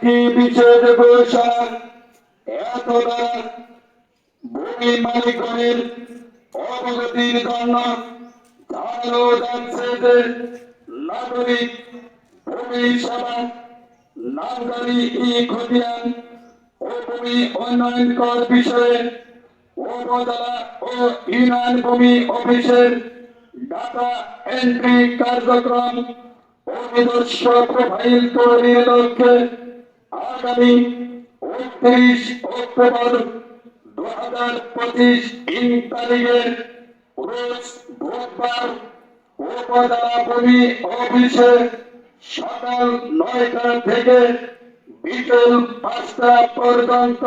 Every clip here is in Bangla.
সাক্ষী বিচ্ছেদ ঘোষণা এতটা ভূমি মালিকগণের অবগতির জন্য জানানো যাচ্ছে যে নাগরিক ভূমি সেবা নামদারি ই খতিয়ান ও ভূমি উন্নয়ন কর বিষয়ে উপজেলা ও ইউনিয়ন ভূমি অফিসের ডাটা এন্ট্রি কার্যক্রম ও নিজস্ব প্রোফাইল তৈরির লক্ষ্যে আগামী উনত্রিশ অক্টোবর দু হাজার পঁচিশ ইং তারিখে রোজ বুধবার উপজেলা অফিসে সকাল নয়টা থেকে বিকেল পাঁচটা পর্যন্ত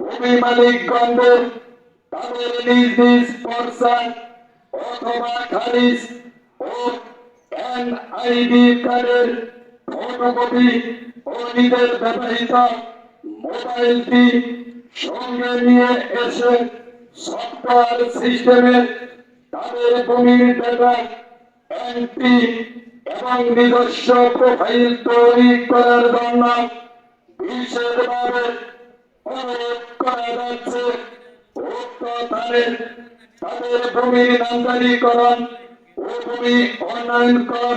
ভূমি মালিকগণদের তাদের নিজ নিজ পর্চা অথবা খারিজ ও এনআইডি কার্ডের ও নিজের ব্যবহৃত মোবাইলটি সঙ্গে নিয়ে এসে সফটওয়্যার সিস্টেমে তাদের ভূমির ডেটা এন্ট্রি এবং নিজস্ব প্রোফাইল তৈরি করার জন্য বিশেষভাবে অনুরোধ করা যাচ্ছে। তাদের ভূমির নামজারিকরণ ও ভূমি কর